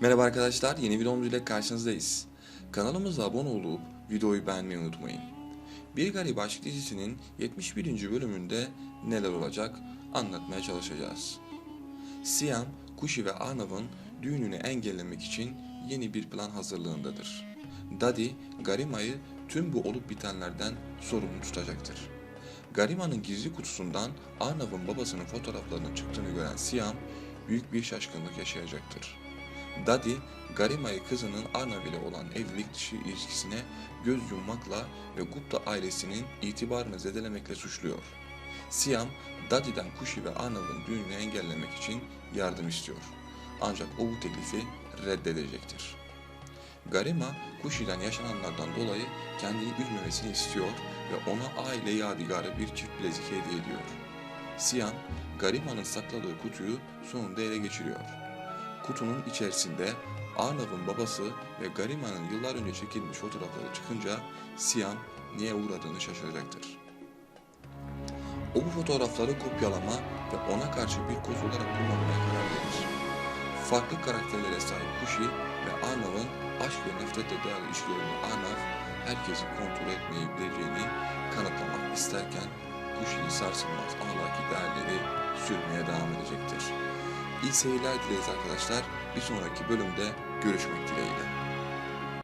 Merhaba arkadaşlar, yeni videomuz ile karşınızdayız. Kanalımıza abone olup videoyu beğenmeyi unutmayın. Bir Garip Aşk dizisinin 71. bölümünde neler olacak anlatmaya çalışacağız. Siam, Kushi ve Arnav'ın düğününü engellemek için yeni bir plan hazırlığındadır. Daddy, Garima'yı tüm bu olup bitenlerden sorumlu tutacaktır. Garima'nın gizli kutusundan Arnav'ın babasının fotoğraflarının çıktığını gören Siam, büyük bir şaşkınlık yaşayacaktır. Daddy, Garima'yı kızının Arnav ile olan evlilik dışı ilişkisine göz yummakla ve Gupta ailesinin itibarını zedelemekle suçluyor. Siam, Daddy'den Kushi ve Arnav'ın düğününü engellemek için yardım istiyor. Ancak o bu teklifi reddedecektir. Garima, Kushi'den yaşananlardan dolayı kendini üzmemesini istiyor ve ona aile yadigarı bir çift bilezik hediye ediyor. Siam, Garima'nın sakladığı kutuyu sonunda ele geçiriyor. Kutunun içerisinde Arnav'ın babası ve Garima'nın yıllar önce çekilmiş fotoğrafları çıkınca Siam niye uğradığını şaşıracaktır. O bu fotoğrafları kopyalama ve ona karşı bir koz olarak kullanmaya karar verir. Farklı karakterlere sahip Kushi ve Arnav'ın aşk ve nefretle dayalı ilişkilerini Arnav herkesi kontrol etmeyi bileceğini kanıtlamak isterken Kushi'nin sarsılmaz ahlaki değerleri sürmeye devam edecektir. İyi seyirler dileriz arkadaşlar. Bir sonraki bölümde görüşmek dileğiyle.